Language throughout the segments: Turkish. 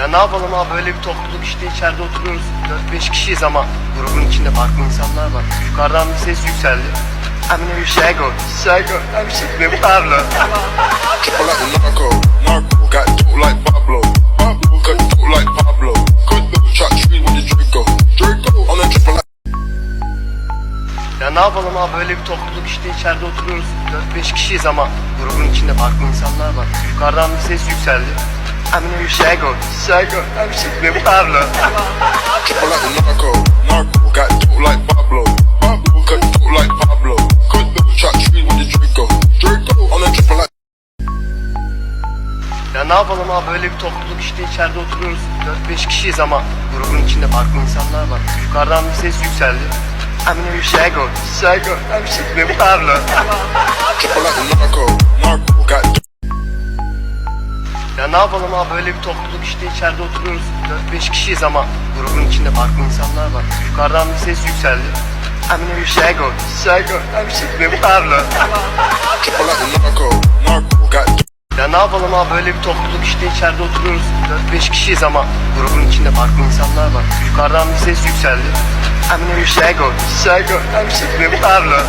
Ya ne yapalım abi böyle bir topluluk işte içeride oturuyoruz. 4-5 kişiyiz ama grubun içinde farklı insanlar var. Yukarıdan bir ses yükseldi. Emine bir go, go, hem şekli parla. Triple like a narco, narco. Got dope like Pablo, Pablo. Cut dope like Pablo, cut dope. Shot tree with the Draco, Draco. On a triple like. Ya ne yapalım abi böyle bir topluluk işte içeride oturuyoruz. 4-5 kişiyiz ama grubun içinde farklı insanlar var. Yukarıdan bir ses yükseldi. Emine bir şey go, şey go, hem şekli parla. Triple like a narco, narco. Got dope like Pablo, Pablo. Cut dope like Pablo, cut dope. Shot tree with the Draco, Draco. On a triple like. Ya ne yapalım abi böyle bir topluluk işte içeride oturuyoruz. 4-5 kişiyiz ama grubun içinde farklı insanlar var. Yukarıdan bir ses yükseldi. Emine bir şey go, şey go, hem şekli parla. Triple like a narco, narco. Got. Ya ne yapalım abi böyle bir topluluk işte içeride oturuyoruz. 4-5 kişiyiz ama grubun içinde farklı insanlar var. Yukarıdan bir ses yükseldi. Emine bir go, go, hem şekli parla. Triple like a narco, narco. Got dope. Ya ne yapalım abi böyle bir topluluk işte içeride oturuyoruz. 4-5 kişiyiz ama grubun içinde farklı insanlar var. Yukarıdan bir ses yükseldi. Emine bir go, go, hem şekli parla.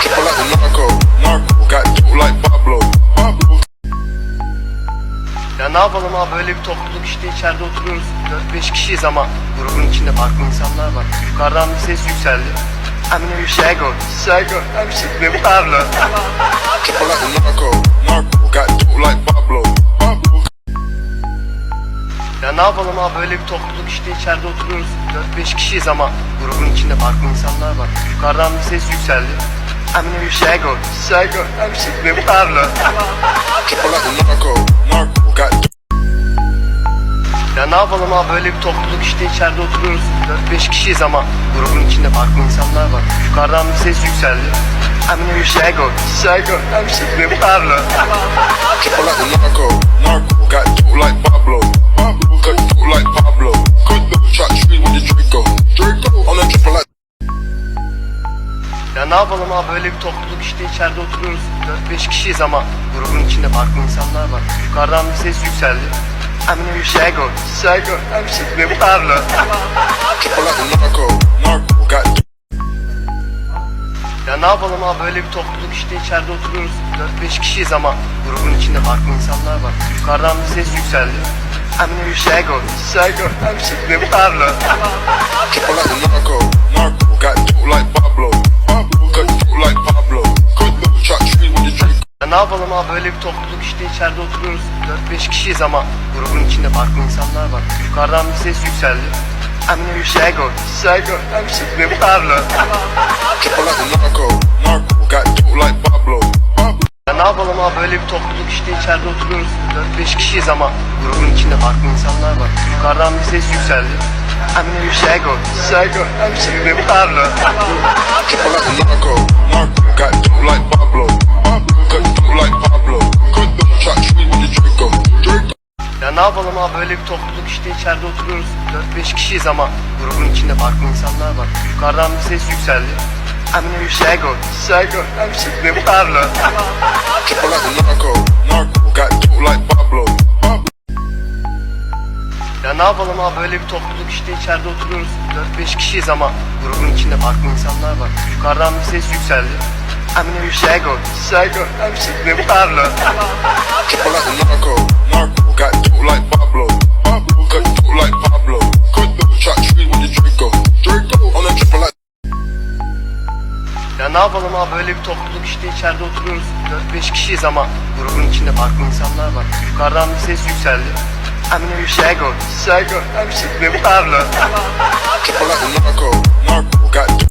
Triple like a narco, narco. Got dope like Pablo, Pablo. Ya ne yapalım abi böyle bir topluluk işte içeride oturuyoruz. 4-5 kişiyiz ama grubun içinde farklı insanlar var. Yukarıdan bir ses yükseldi. Emine bir go, go, hem şekli parla. Triple like a narco, narco. Got dope like Pablo, Pablo. Ya ne yapalım abi böyle bir topluluk işte içeride oturuyoruz. 4-5 kişiyiz ama grubun içinde farklı insanlar var. Yukarıdan bir ses yükseldi. Emine bir şey go, şey go, hem şekli parla. Triple like a narco, narco. Got. Ya ne yapalım abi böyle bir topluluk işte içeride oturuyoruz. 4-5 kişiyiz ama grubun içinde farklı insanlar var. Yukarıdan bir ses yükseldi. Emine bir şey go, şey go, hem şekli parla. Triple like narco, narco. Got like Pablo, Pablo. Dope like Pablo, ne yapalım abi böyle bir topluluk işte içeride oturuyoruz. 4-5 kişiyiz ama grubun içinde farklı insanlar var. Yukarıdan bir ses yükseldi. Emine bir go, go, hem şekli parla. Triple like a narco, narco. Got dope. Ya ne yapalım abi böyle bir topluluk işte içeride oturuyoruz. 4-5 kişiyiz ama grubun içinde farklı insanlar var. Yukarıdan bir ses yükseldi. Emine bir şey go, şey go, hem yapalım abi böyle bir topluluk işte içeride oturuyoruz. 4-5 kişiyiz ama grubun içinde farklı insanlar var. Yukarıdan bir ses yükseldi. Emine bir şey go, şey go, hem şekli parla. Triple like a narco, narco. Got dope like Pablo, Pablo. Ne yapalım abi böyle bir topluluk işte içeride oturuyoruz. 4-5 kişiyiz ama grubun içinde farklı insanlar var. Yukarıdan bir ses yükseldi. Emine bir şey go, şey go, hem şekli parla. Triple like a narco, yapalım abi böyle bir topluluk işte içeride oturuyoruz. 4-5 kişiyiz ama grubun içinde farklı insanlar var. Yukarıdan bir ses yükseldi. Emine bir şey go, şey go, hem şekli parla. Triple like a narco, narco. Got dope like Pablo, Pablo. Ya ne yapalım abi böyle bir topluluk işte içeride oturuyoruz. 4-5 kişiyiz ama grubun içinde farklı insanlar var. Yukarıdan bir ses yükseldi. Emine bir şey go, şey go, hem şekli parla. Triple like a narco, narco. Got dope like Pablo, Pablo. Cut dope like Pablo, cut dope. Shot tree with the Draco, Draco. On a triple like. Ya ne yapalım abi böyle bir topluluk işte içeride oturuyoruz. 4-5 kişiyiz ama grubun içinde farklı insanlar var. Yukarıdan bir ses yükseldi. Emine bir şey go, şey go, hem şekli parla. Triple like a narco, narco. Got dope.